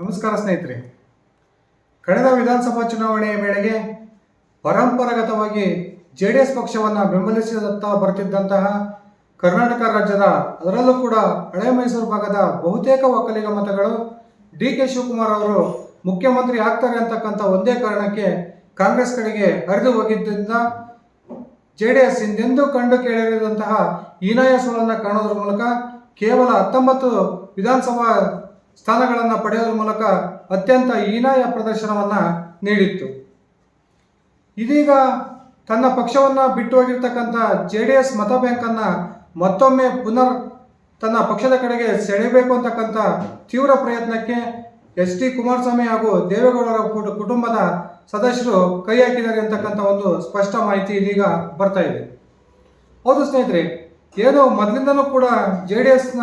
ನಮಸ್ಕಾರ ಸ್ನೇಹಿತರೆ. ಕಳೆದ ವಿಧಾನಸಭಾ ಚುನಾವಣೆಯ ವೇಳೆಗೆ ಪರಂಪರಾಗತವಾಗಿ ಜೆ ಡಿ ಎಸ್ ಪಕ್ಷವನ್ನು ಬೆಂಬಲಿಸಿದತ್ತ ಬರ್ತಿದ್ದಂತಹ ಕರ್ನಾಟಕ ರಾಜ್ಯದ ಅದರಲ್ಲೂ ಕೂಡ ಹಳೆ ಮೈಸೂರು ಭಾಗದ ಬಹುತೇಕ ಒಕ್ಕಲಿಗ ಮತಗಳು ಡಿ ಕೆ ಶಿವಕುಮಾರ್ ಅವರು ಮುಖ್ಯಮಂತ್ರಿ ಆಗ್ತಾರೆ ಅಂತಕ್ಕಂಥ ಒಂದೇ ಕಾರಣಕ್ಕೆ ಕಾಂಗ್ರೆಸ್ ಕಡೆಗೆ ಹರಿದು ಹೋಗಿದ್ದರಿಂದ ಜೆ ಡಿ ಎಸ್ ಹಿಂದೆಂದೂ ಕಂಡು ಕೇಳಿರಿದಂತಹ ಹೀನಾಯ ಕಾಣೋದ್ರ ಮೂಲಕ ಕೇವಲ ಹತ್ತೊಂಬತ್ತು ವಿಧಾನಸಭಾ ಸ್ಥಾನಗಳನ್ನು ಪಡೆಯೋದ್ರ ಮೂಲಕ ಅತ್ಯಂತ ಹೀನಾಯ ಪ್ರದರ್ಶನವನ್ನು ನೀಡಿತ್ತು. ಇದೀಗ ತನ್ನ ಪಕ್ಷವನ್ನು ಬಿಟ್ಟು ಹೋಗಿರ್ತಕ್ಕಂಥ ಜೆ ಡಿ ಎಸ್ ಮತ ಬ್ಯಾಂಕನ್ನು ಮತ್ತೊಮ್ಮೆ ಪುನರ್ ತನ್ನ ಪಕ್ಷದ ಕಡೆಗೆ ಸೆಳೆಯಬೇಕು ಅಂತಕ್ಕಂಥ ತೀವ್ರ ಪ್ರಯತ್ನಕ್ಕೆ ಎಸ್ ಡಿ ಕುಮಾರಸ್ವಾಮಿ ಹಾಗೂ ದೇವೇಗೌಡರ ಕುಟು- ಕುಟುಂಬದ ಸದಸ್ಯರು ಕೈ ಹಾಕಿದ್ದಾರೆ ಅಂತಕ್ಕಂಥ ಒಂದು ಸ್ಪಷ್ಟ ಮಾಹಿತಿ ಇದೀಗ ಬರ್ತಾ ಇದೆ. ಹೌದು ಸ್ನೇಹಿತರೆ, ಏನು ಮೊದಲಿಂದನೂ ಕೂಡ ಜೆ ಡಿ ಎಸ್ನ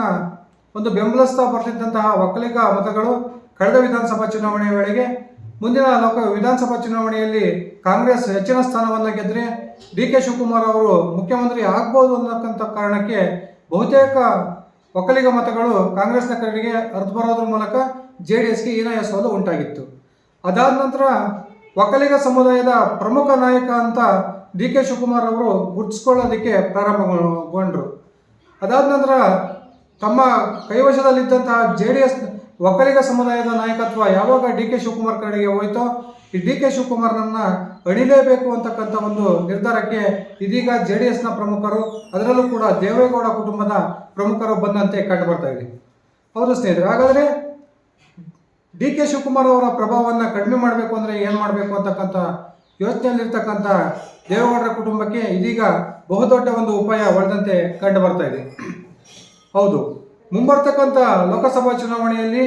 ಒಂದು ಬೆಂಬಲಿಸ್ತಾ ಬರ್ತಿದ್ದಂತಹ ಒಕ್ಕಲಿಗ ಮತಗಳು ಕಳೆದ ವಿಧಾನಸಭಾ ಚುನಾವಣೆಯ ವೇಳೆಗೆ, ಮುಂದಿನ ಲೋಕ ವಿಧಾನಸಭಾ ಚುನಾವಣೆಯಲ್ಲಿ ಕಾಂಗ್ರೆಸ್ ಹೆಚ್ಚಿನ ಸ್ಥಾನವನ್ನು ಗೆದ್ದರೆ ಡಿ ಕೆ ಶಿವಕುಮಾರ್ ಅವರು ಮುಖ್ಯಮಂತ್ರಿ ಆಗ್ಬೋದು ಅನ್ನತಕ್ಕಂಥ ಕಾರಣಕ್ಕೆ ಬಹುತೇಕ ಒಕ್ಕಲಿಗ ಮತಗಳು ಕಾಂಗ್ರೆಸ್ನ ಕಡೆಗೆ ಅರ್ಧ ಬರೋದ್ರ ಮೂಲಕ ಜೆ ಡಿ ಎಸ್ಗೆ ಹೀನಾಯ ಸೋಲು ಉಂಟಾಗಿತ್ತು. ಅದಾದ ನಂತರ ಒಕ್ಕಲಿಗ ಸಮುದಾಯದ ಪ್ರಮುಖ ನಾಯಕ ಅಂತ ಡಿ ಕೆ ಶಿವಕುಮಾರ್ ಅವರು ಗುರುತಿಸ್ಕೊಳ್ಳೋದಕ್ಕೆ ಪ್ರಾರಂಭಗೊಂಡ್ರು. ಅದಾದ ನಂತರ ತಮ್ಮ ಕೈವಶದಲ್ಲಿದ್ದಂತಹ ಜೆ ಡಿ ಎಸ್ ಒಕ್ಕಲಿಗ ಸಮುದಾಯದ ನಾಯಕತ್ವ ಯಾವಾಗ ಡಿ ಕೆ ಶಿವಕುಮಾರ್ ಕಡೆಗೆ ಹೋಯ್ತೋ, ಈ ಡಿ ಕೆ ಶಿವಕುಮಾರ್ನನ್ನ ಅಣಿಲೇಬೇಕು ಅಂತಕ್ಕಂಥ ಒಂದು ನಿರ್ಧಾರಕ್ಕೆ ಇದೀಗ ಜೆ ಡಿ ಎಸ್ನ ಪ್ರಮುಖರು, ಅದರಲ್ಲೂ ಕೂಡ ದೇವೇಗೌಡ ಕುಟುಂಬದ ಪ್ರಮುಖರು ಬಂದಂತೆ ಕಂಡು ಬರ್ತಾ ಇದೆ. ಹೌದು ಸ್ನೇಹಿತರೆ, ಹಾಗಾದರೆ ಡಿ ಕೆ ಶಿವಕುಮಾರ್ ಅವರ ಪ್ರಭಾವವನ್ನು ಕಡಿಮೆ ಮಾಡಬೇಕು ಅಂದರೆ ಏನು ಮಾಡಬೇಕು ಅಂತಕ್ಕಂಥ ಯೋಚನೆಯಲ್ಲಿರ್ತಕ್ಕಂಥ ದೇವೇಗೌಡರ ಕುಟುಂಬಕ್ಕೆ ಇದೀಗ ಬಹುದೊಡ್ಡ ಒಂದು ಉಪಾಯ ಹೊಡೆದಂತೆ ಕಂಡು ಬರ್ತಾ ಇದೆ. ಹೌದು. ಮುಂಬರ್ತಕ್ಕಂಥ ಲೋಕಸಭಾ ಚುನಾವಣೆಯಲ್ಲಿ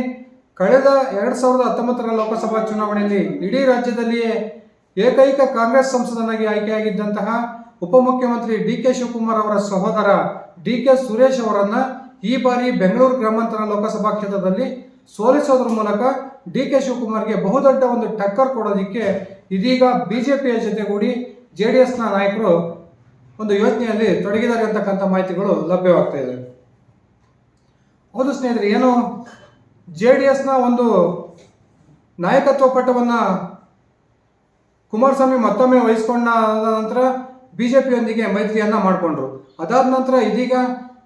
ಕಳೆದ ಎರಡು ಸಾವಿರದ ಹತ್ತೊಂಬತ್ತರ ಲೋಕಸಭಾ ಚುನಾವಣೆಯಲ್ಲಿ ಇಡೀ ರಾಜ್ಯದಲ್ಲಿಯೇ ಏಕೈಕ ಕಾಂಗ್ರೆಸ್ ಸಂಸದನಾಗಿ ಆಯ್ಕೆಯಾಗಿದ್ದಂತಹ ಉಪಮುಖ್ಯಮಂತ್ರಿ ಡಿ ಕೆ ಶಿವಕುಮಾರ್ ಅವರ ಸಹೋದರ ಡಿ ಕೆ ಸುರೇಶ್ ಅವರನ್ನ ಈ ಬಾರಿ ಬೆಂಗಳೂರು ಗ್ರಾಮಾಂತರ ಲೋಕಸಭಾ ಕ್ಷೇತ್ರದಲ್ಲಿ ಸೋಲಿಸೋದ್ರ ಮೂಲಕ ಡಿ ಕೆ ಶಿವಕುಮಾರ್ಗೆ ಬಹುದೊಡ್ಡ ಒಂದು ಟಕ್ಕರ್ ಕೊಡೋದಕ್ಕೆ ಇದೀಗ ಬಿಜೆಪಿಯ ಜೊತೆಗೂಡಿ ಜೆ ಡಿ ಎಸ್ನ ನಾಯಕರು ಒಂದು ಯೋಜನೆಯಲ್ಲಿ ತೊಡಗಿದ್ದಾರೆ ಅಂತಕ್ಕಂಥ ಮಾಹಿತಿಗಳು ಲಭ್ಯವಾಗ್ತಾ ಇದೆ. ಹೌದು ಸ್ನೇಹಿತರೆ, ಏನು ಜೆ ಡಿ ಎಸ್ನ ಒಂದು ನಾಯಕತ್ವ ಪಟ್ಟವನ್ನು ಕುಮಾರಸ್ವಾಮಿ ಮತ್ತೊಮ್ಮೆ ವಹಿಸ್ಕೊಂಡ ನಂತರ ಬಿ ಜೆ ಪಿಯೊಂದಿಗೆ ಮೈತ್ರಿಯನ್ನು ಮಾಡಿಕೊಂಡ್ರು. ಅದಾದ ನಂತರ ಇದೀಗ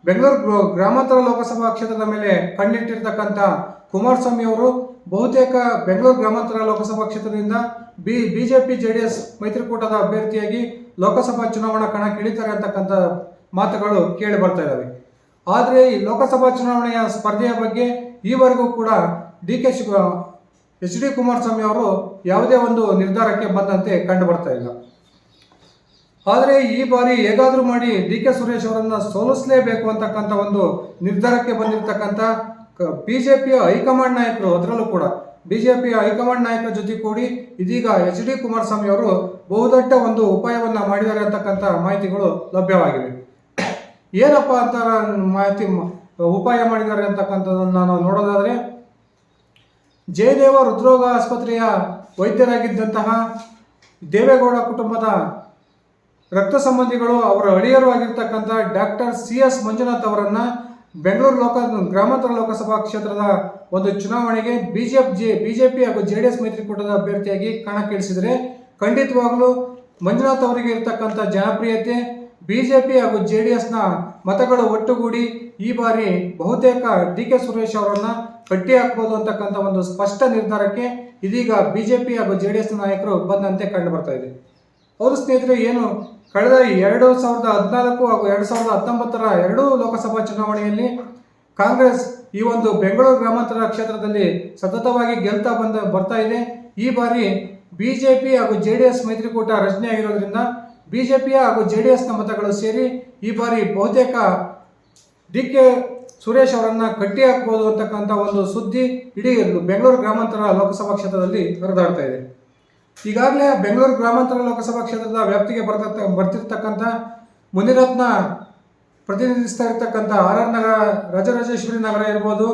ಬೆಂಗಳೂರು ಗ್ರ- ಗ್ರಾಮಾಂತರ ಲೋಕಸಭಾ ಕ್ಷೇತ್ರದ ಮೇಲೆ ಕಣ್ಣಿಟ್ಟಿರ್ತಕ್ಕಂಥ ಕುಮಾರಸ್ವಾಮಿ ಅವರು ಬಹುತೇಕ ಬೆಂಗಳೂರು ಗ್ರಾಮಾಂತರ ಲೋಕಸಭಾ ಕ್ಷೇತ್ರದಿಂದ B B J D S ಮೈತ್ರಿಕೂಟದ ಅಭ್ಯರ್ಥಿಯಾಗಿ ಲೋಕಸಭಾ ಚುನಾವಣಾ ಕಣಕ್ಕೆ ಇಳಿತಾರೆ ಅಂತಕ್ಕಂಥ ಮಾತುಗಳು ಕೇಳಿ ಬರ್ತಾ ಇದ್ದಾವೆ ಆದರೆ ಈ ಲೋಕಸಭಾ ಚುನಾವಣೆಯ ಸ್ಪರ್ಧೆಯ ಬಗ್ಗೆ ಈವರೆಗೂ ಕೂಡ D K H D Kumaraswamy ಅವರು ಯಾವುದೇ ಒಂದು ನಿರ್ಧಾರಕ್ಕೆ ಬಂದಂತೆ ಕಂಡು ಬರ್ತಾ ಇಲ್ಲ. ಆದರೆ ಈ ಬಾರಿ ಹೇಗಾದರೂ ಮಾಡಿ ಡಿ ಕೆ ಸುರೇಶ್ ಅವರನ್ನು ಸೋಲಿಸಲೇಬೇಕು ಅಂತಕ್ಕಂಥ ಒಂದು ನಿರ್ಧಾರಕ್ಕೆ ಬಂದಿರತಕ್ಕಂಥ ಬಿ ಜೆ ಪಿಯ ಹೈಕಮಾಂಡ್ ನಾಯಕರು ಅದರಲ್ಲೂ ಕೂಡ ಬಿ ಜೆ ಪಿಯ ಹೈಕಮಾಂಡ್ ನಾಯಕರ ಜೊತೆ ಕೂಡಿ ಇದೀಗ ಎಚ್ ಡಿ ಕುಮಾರಸ್ವಾಮಿ ಅವರು ಬಹುದೊಡ್ಡ ಒಂದು ಉಪಾಯವನ್ನು ಮಾಡಿದ್ದಾರೆ ಅಂತಕ್ಕಂಥ ಮಾಹಿತಿಗಳು ಲಭ್ಯವಾಗಿವೆ. ಏನಪ್ಪ ಅಂತ ಮಾಹಿತಿ ಉಪಾಯ ಮಾಡಿದ್ದಾರೆ ಅಂತಕ್ಕಂಥದ್ದನ್ನು ನಾವು ನೋಡೋದಾದರೆ, ಜಯದೇವ ಹೃದ್ರೋಗ ಆಸ್ಪತ್ರೆಯ ವೈದ್ಯರಾಗಿದ್ದಂತಹ ದೇವೇಗೌಡ ಕುಟುಂಬದ ರಕ್ತ ಸಂಬಂಧಿಗಳು ಅವರ ಅಳಿಯರು ಆಗಿರ್ತಕ್ಕಂಥ ಡಾಕ್ಟರ್ ಸಿ ಎಸ್ ಮಂಜುನಾಥ್ ಅವರನ್ನು ಬೆಂಗಳೂರು ಲೋಕ, ಗ್ರಾಮಾಂತರ ಲೋಕಸಭಾ ಕ್ಷೇತ್ರದ ಒಂದು ಚುನಾವಣೆಗೆ ಬಿಜೆಪಿ ಜೆ ಬಿಜೆಪಿ ಹಾಗೂ ಜೆ ಡಿ ಎಸ್ ಮೈತ್ರಿಕೂಟದ ಅಭ್ಯರ್ಥಿಯಾಗಿ ಕಣಕ್ಕಿಳಿಸಿದರೆ ಖಂಡಿತವಾಗಲೂ ಮಂಜುನಾಥ್ ಅವರಿಗೆ ಇರತಕ್ಕಂಥ ಜನಪ್ರಿಯತೆ ಬಿಜೆಪಿ ಹಾಗೂ ಜೆ ಡಿ ಎಸ್ನ ಮತಗಳು ಒಟ್ಟುಗೂಡಿ ಈ ಬಾರಿ ಬಹುತೇಕ ಡಿ ಕೆ ಸುರೇಶ್ ಅವರನ್ನ ಕಟ್ಟಿ ಹಾಕ್ಬೋದು ಅಂತಕ್ಕಂಥ ಒಂದು ಸ್ಪಷ್ಟ ನಿರ್ಧಾರಕ್ಕೆ ಇದೀಗ ಬಿಜೆಪಿ ಹಾಗೂ ಜೆ ಡಿ ಎಸ್ ನಾಯಕರು ಬಂದಂತೆ ಕಂಡು ಬರ್ತಾ ಇದೆ. ಅವರು ಸ್ನೇಹಿತರೆ, ಏನು ಕಳೆದ ಎರಡು ಸಾವಿರದ ಹದಿನಾಲ್ಕು ಹಾಗೂ ಎರಡು ಸಾವಿರದ ಹತ್ತೊಂಬತ್ತರ ಎರಡೂ ಲೋಕಸಭಾ ಚುನಾವಣೆಯಲ್ಲಿ ಕಾಂಗ್ರೆಸ್ ಈ ಒಂದು ಬೆಂಗಳೂರು ಗ್ರಾಮಾಂತರ ಕ್ಷೇತ್ರದಲ್ಲಿ ಸತತವಾಗಿ ಗೆಲ್ತಾ ಬಂದ, ಬರ್ತಾ ಇದೆ. ಈ ಬಾರಿ ಬಿಜೆಪಿ ಹಾಗೂ ಜೆ ಡಿ ಎಸ್ ಮೈತ್ರಿಕೂಟ ರಚನೆ ಆಗಿರೋದ್ರಿಂದ ಬಿಜೆಪಿಯ ಹಾಗೂ ಜೆ ಡಿ ಎಸ್ನ ಮತಗಳು ಸೇರಿ ಈ ಬಾರಿ ಬಹುತೇಕ ಡಿ ಕೆ ಸುರೇಶ್ ಅವರನ್ನು ಕಟ್ಟಿ ಹಾಕ್ಬೋದು ಅಂತಕ್ಕಂಥ ಒಂದು ಸುದ್ದಿ ಇಡೀ ಬೆಂಗಳೂರು ಗ್ರಾಮಾಂತರ ಲೋಕಸಭಾ ಕ್ಷೇತ್ರದಲ್ಲಿ ಹರಿದಾಡ್ತಾ ಇದೆ. ಈಗಾಗಲೇ ಬೆಂಗಳೂರು ಗ್ರಾಮಾಂತರ ಲೋಕಸಭಾ ಕ್ಷೇತ್ರದ ವ್ಯಾಪ್ತಿಗೆ ಬರ್ತಕ್ಕ ಬರ್ತಿರ್ತಕ್ಕಂಥ ಮುನಿರತ್ನ ಪ್ರತಿನಿಧಿಸ್ತಾ ಇರ್ತಕ್ಕಂಥ ಆರ್ ಆರ್ ನಗರ ರಾಜರಾಜೇಶ್ವರಿ ನಗರ ಇರ್ಬೋದು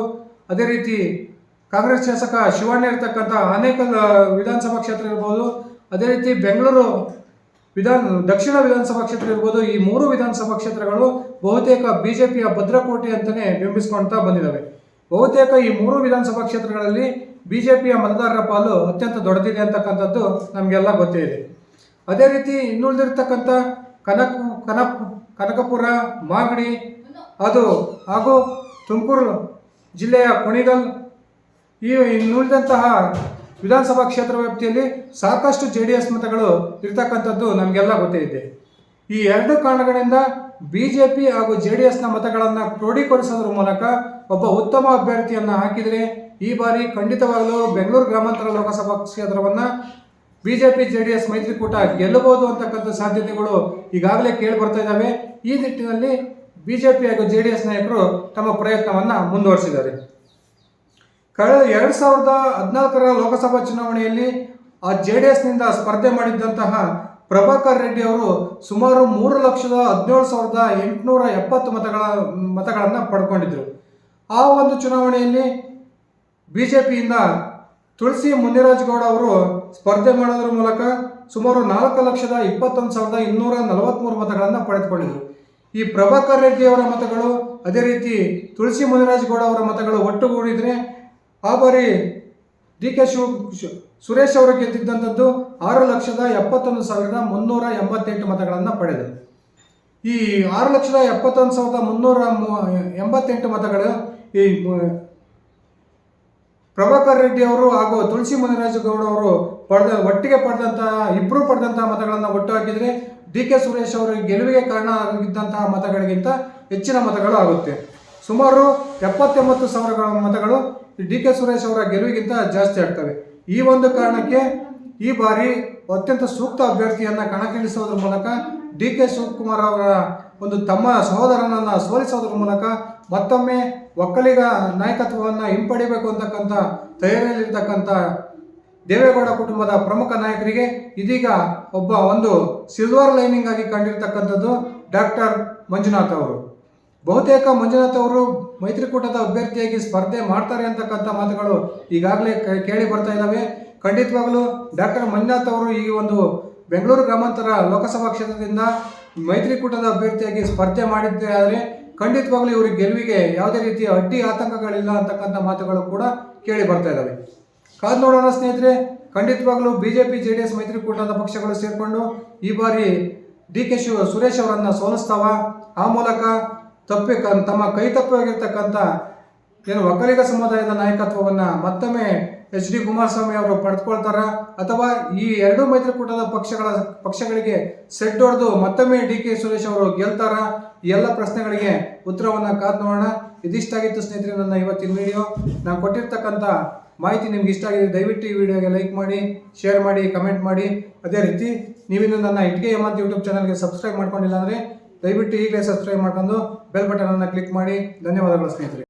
ಅದೇ ರೀತಿ ಕಾಂಗ್ರೆಸ್ ಶಾಸಕ ಶಿವಣ್ಣ ಇರ್ತಕ್ಕಂಥ ಆ, ವಿಧಾನಸಭಾ ಕ್ಷೇತ್ರ ಇರ್ಬೋದು ಅದೇ ರೀತಿ ಬೆಂಗಳೂರು ವಿಧಾನ, ದಕ್ಷಿಣ ವಿಧಾನಸಭಾ ಕ್ಷೇತ್ರ ಇರ್ಬೋದು, ಈ ಮೂರು ವಿಧಾನಸಭಾ ಕ್ಷೇತ್ರಗಳು ಬಹುತೇಕ ಬಿಜೆಪಿಯ ಭದ್ರಕೋಟೆ ಅಂತಲೇ ಬಿಂಬಿಸ್ಕೊಳ್ತಾ ಬಂದಿದ್ದಾವೆ ಬಹುತೇಕ ಈ ಮೂರು ವಿಧಾನಸಭಾ ಕ್ಷೇತ್ರಗಳಲ್ಲಿ ಬಿ ಜೆ ಪಿಯ ಮತದಾರರ ಪಾಲು ಅತ್ಯಂತ ದೊಡ್ಡದಿದೆ ಅಂತಕ್ಕಂಥದ್ದು ನಮಗೆಲ್ಲ ಗೊತ್ತೇ ಇದೆ. ಅದೇ ರೀತಿ ಇನ್ನುಳಿದಿರ್ತಕ್ಕಂಥ ಕನಕ ಕನಕ, ಕನಕಪುರ, ಮಾಗಡಿ, ಅದು, ಹಾಗೂ ತುಮಕೂರು ಜಿಲ್ಲೆಯ ಕುಣಿಗಲ್, ಈ ಇನ್ನುಳಿದಂತಹ ವಿಧಾನಸಭಾ ಕ್ಷೇತ್ರ ವ್ಯಾಪ್ತಿಯಲ್ಲಿ ಸಾಕಷ್ಟು ಜೆ ಡಿ ಎಸ್ ಮತಗಳು ಇರ್ತಕ್ಕಂಥದ್ದು ನಮಗೆಲ್ಲ ಗೊತ್ತೇ ಈ ಎರಡು ಕಾರಣಗಳಿಂದ ಬಿ ಜೆ ಪಿ ಹಾಗೂ ಜೆ ಡಿ ಎಸ್ನ ಮತಗಳನ್ನು ಕ್ರೋಢೀಕರಿಸೋದ್ರ ಮೂಲಕ ಒಬ್ಬ ಉತ್ತಮ ಅಭ್ಯರ್ಥಿಯನ್ನು ಹಾಕಿದರೆ ಈ ಬಾರಿ ಖಂಡಿತವಾಗಲೂ ಬೆಂಗಳೂರು ಗ್ರಾಮಾಂತರ ಲೋಕಸಭಾ ಕ್ಷೇತ್ರವನ್ನು B J P J D S ಮೈತ್ರಿಕೂಟ ಗೆಲ್ಲಬಹುದು ಅಂತಕ್ಕಂಥ ಸಾಧ್ಯತೆಗಳು ಈಗಾಗಲೇ ಕೇಳಿ ಬರ್ತಾ ಇದ್ದಾವೆ ಈ ನಿಟ್ಟಿನಲ್ಲಿ ಬಿ ಜೆ ಪಿ ಹಾಗೂ ಜೆ ಡಿ ಎಸ್ ನಾಯಕರು ತಮ್ಮ ಪ್ರಯತ್ನವನ್ನು ಮುಂದುವರಿಸಿದ್ದಾರೆ. ಕಳೆದ ಎರಡು ಸಾವಿರದ ಹದಿನಾಲ್ಕರ ಲೋಕಸಭಾ ಚುನಾವಣೆಯಲ್ಲಿ ಆ ಜೆ ಡಿ ಎಸ್ನಿಂದ ಸ್ಪರ್ಧೆ ಮಾಡಿದ್ದಂತಹ ಪ್ರಭಾಕರ್ ರೆಡ್ಡಿ ಅವರು ಸುಮಾರು ಮೂರು ಲಕ್ಷದ ಹದಿನೇಳು ಸಾವಿರದ ಎಂಟುನೂರ ಎಪ್ಪತ್ತು ಮತಗಳ, ಮತಗಳನ್ನು ಪಡ್ಕೊಂಡಿದ್ದರು ಆ ಒಂದು ಚುನಾವಣೆಯಲ್ಲಿ ಬಿ ಜೆ ಪಿಯಿಂದ ತುಳಸಿ ಮುನಿರಾಜ್ಗೌಡ ಅವರು ಸ್ಪರ್ಧೆ ಮಾಡೋದ್ರ ಮೂಲಕ ಸುಮಾರು ನಾಲ್ಕು ಲಕ್ಷದ ಇಪ್ಪತ್ತೊಂದು ಸಾವಿರದ ಇನ್ನೂರ ನಲವತ್ತ್ಮೂರು ಮತಗಳನ್ನು ಪಡೆದುಕೊಂಡಿದ್ದರು ಈ ಪ್ರಭಾಕರ್ ರೆಡ್ಡಿ ಅವರ ಮತಗಳು ಅದೇ ರೀತಿ ತುಳಸಿ ಮುನಿರಾಜ್ಗೌಡ ಅವರ ಮತಗಳು ಒಟ್ಟುಗೂಡಿದರೆ ಆ ಬಾರಿ ಡಿ ಕೆ ಶಿವ ಸುರೇಶ್ ಅವರು ಗೆದ್ದಿದ್ದಂಥದ್ದು ಆರು ಲಕ್ಷದ ಎಪ್ಪತ್ತೊಂದು ಸಾವಿರದ ಮುನ್ನೂರ ಎಂಬತ್ತೆಂಟು ಮತಗಳನ್ನು ಪಡೆದರು. ಈ ಆರು ಲಕ್ಷದ ಎಪ್ಪತ್ತೊಂದು ಸಾವಿರದ ಮುನ್ನೂರ ಎಂಬತ್ತೆಂಟು ಮತಗಳು ಈ ಪ್ರಭಾಕರ್ ರೆಡ್ಡಿ ಅವರು ಹಾಗೂ ತುಳಸಿ ಮುನಿರಾಜಗೌಡ ಅವರು ಪಡೆದ ಒಟ್ಟಿಗೆ ಪಡೆದಂತಹ ಇಬ್ಬರು ಪಡೆದಂತಹ ಮತಗಳನ್ನು ಒಟ್ಟು ಹಾಕಿದರೆ ಡಿ ಕೆ ಸುರೇಶ್ ಅವರು ಗೆಲುವಿಗೆ ಕಾರಣ ಆಗಿದ್ದಂತಹ ಮತಗಳಿಗಿಂತ ಹೆಚ್ಚಿನ ಮತಗಳು ಆಗುತ್ತೆ. ಸುಮಾರು ಎಪ್ಪತ್ತೆಂಬತ್ತು ಸಾವಿರ ಮತಗಳು ಡಿ ಕೆ ಸುರೇಶ್ ಅವರ ಗೆಲುವಿಗಿಂತ ಜಾಸ್ತಿ ಆಗ್ತವೆ. ಈ ಒಂದು ಕಾರಣಕ್ಕೆ ಈ ಬಾರಿ ಅತ್ಯಂತ ಸೂಕ್ತ ಅಭ್ಯರ್ಥಿಯನ್ನು ಕಣಕ್ಕಿಳಿಸೋದ್ರ ಮೂಲಕ ಡಿ ಕೆ ಶಿವಕುಮಾರ್ ಅವರ ಒಂದು ತಮ್ಮ ಸಹೋದರನನ್ನು ಸೋಲಿಸೋದ್ರ ಮೂಲಕ ಮತ್ತೊಮ್ಮೆ ಒಕ್ಕಲಿಗ ನಾಯಕತ್ವವನ್ನು ಹಿಂಪಡಿಬೇಕು ಅಂತಕ್ಕಂಥ ತಯಾರಿಯಲ್ಲಿರ್ತಕ್ಕಂಥ ದೇವೇಗೌಡ ಕುಟುಂಬದ ಪ್ರಮುಖ ನಾಯಕರಿಗೆ ಇದೀಗ ಒಬ್ಬ ಒಂದು ಸಿಲ್ವರ್ ಲೈನಿಂಗ್ ಆಗಿ ಕಂಡಿರ್ತಕ್ಕಂಥದ್ದು ಡಾಕ್ಟರ್ ಮಂಜುನಾಥ್ ಅವರು. ಬಹುತೇಕ ಮಂಜುನಾಥ್ ಅವರು ಮೈತ್ರಿಕೂಟದ ಅಭ್ಯರ್ಥಿಯಾಗಿ ಸ್ಪರ್ಧೆ ಮಾಡ್ತಾರೆ ಅಂತಕ್ಕಂಥ ಮಾತುಗಳು ಈಗಾಗಲೇ ಕೇಳಿ ಬರ್ತಾ ಇದ್ದಾವೆ ಖಂಡಿತವಾಗಲೂ ಡಾಕ್ಟರ್ ಮಂಜುನಾಥ್ ಅವರು ಈ ಒಂದು ಬೆಂಗಳೂರು ಗ್ರಾಮಾಂತರ ಲೋಕಸಭಾ ಕ್ಷೇತ್ರದಿಂದ ಮೈತ್ರಿಕೂಟದ ಅಭ್ಯರ್ಥಿಯಾಗಿ ಸ್ಪರ್ಧೆ ಮಾಡಿದ್ದೇ ಆದರೆ ಖಂಡಿತವಾಗಲೂ ಇವರಿಗೆ ಗೆಲುವಿಗೆ ಯಾವುದೇ ರೀತಿಯ ಅಡ್ಡಿ ಆತಂಕಗಳಿಲ್ಲ ಅಂತಕ್ಕಂಥ ಮಾತುಗಳು ಕೂಡ ಕೇಳಿ ಬರ್ತಾ ಇದ್ದಾವೆ ಕಾದು ನೋಡೋಣ ಸ್ನೇಹಿತರೆ, ಖಂಡಿತವಾಗ್ಲೂ ಬಿಜೆಪಿ ಜೆ ಡಿ ಎಸ್ ಮೈತ್ರಿಕೂಟದ ಪಕ್ಷಗಳು ಸೇರಿಕೊಂಡು ಈ ಬಾರಿ ಡಿ ಕೆ ಶಿವ ಸುರೇಶ್ ಅವರನ್ನು ಸೋಲಿಸ್ತಾವ. ಆ ಮೂಲಕ ತಪ್ಪಿ ತಮ್ಮ ಕೈ ತಪ್ಪಾಗಿರ್ತಕ್ಕಂಥ ಏನು ಒಕ್ಕಲಿಗ ಸಮುದಾಯದ ನಾಯಕತ್ವವನ್ನು ಮತ್ತೊಮ್ಮೆ ಎಚ್ ಡಿ ಕುಮಾರಸ್ವಾಮಿ ಅವರು ಪಡೆದುಕೊಳ್ತಾರ? ಅಥವಾ ಈ ಎರಡೂ ಮೈತ್ರಿಕೂಟದ ಪಕ್ಷಗಳ ಪಕ್ಷಗಳಿಗೆ ಸೆಟ್ ಹೊಡೆದು ಮತ್ತೊಮ್ಮೆ ಡಿ ಕೆ ಸುರೇಶ್ ಅವರು ಗೆಲ್ತಾರ? ಎಲ್ಲ ಪ್ರಶ್ನೆಗಳಿಗೆ ಉತ್ತರವನ್ನು ಕಾದು ನೋಡೋಣ. ಇದಿಷ್ಟಾಗಿತ್ತು ಸ್ನೇಹಿತರೆ ನನ್ನ ಇವತ್ತಿನ ವಿಡಿಯೋ ನಾನು ಕೊಟ್ಟಿರ್ತಕ್ಕಂಥ ಮಾಹಿತಿ ನಿಮ್ಗೆ ಇಷ್ಟ ಆಗಿದೆ ದಯವಿಟ್ಟು ಈ ವಿಡಿಯೋಗೆ ಲೈಕ್ ಮಾಡಿ ಶೇರ್ ಮಾಡಿ ಕಮೆಂಟ್ ಮಾಡಿ. ಅದೇ ರೀತಿ ನೀವಿನ್ನು ನನ್ನ ಇಟ್ಗೆ ಹೇಮಂತ್ ಯೂಟ್ಯೂಬ್ ಚಾನಲ್ಗೆ ಸಬ್ಸ್ಕ್ರೈಬ್ ಮಾಡ್ಕೊಂಡಿಲ್ಲ ಅಂದರೆ ದಯವಿಟ್ಟು ಈಗಲೇ ಸಬ್ಸ್ಕ್ರೈಬ್ ಮಾಡ್ಕೊಂಡು ಬೆಲ್ ಬಟನನ್ನು ಕ್ಲಿಕ್ ಮಾಡಿ ಧನ್ಯವಾದಗಳು ಸ್ನೇಹಿತರೆ.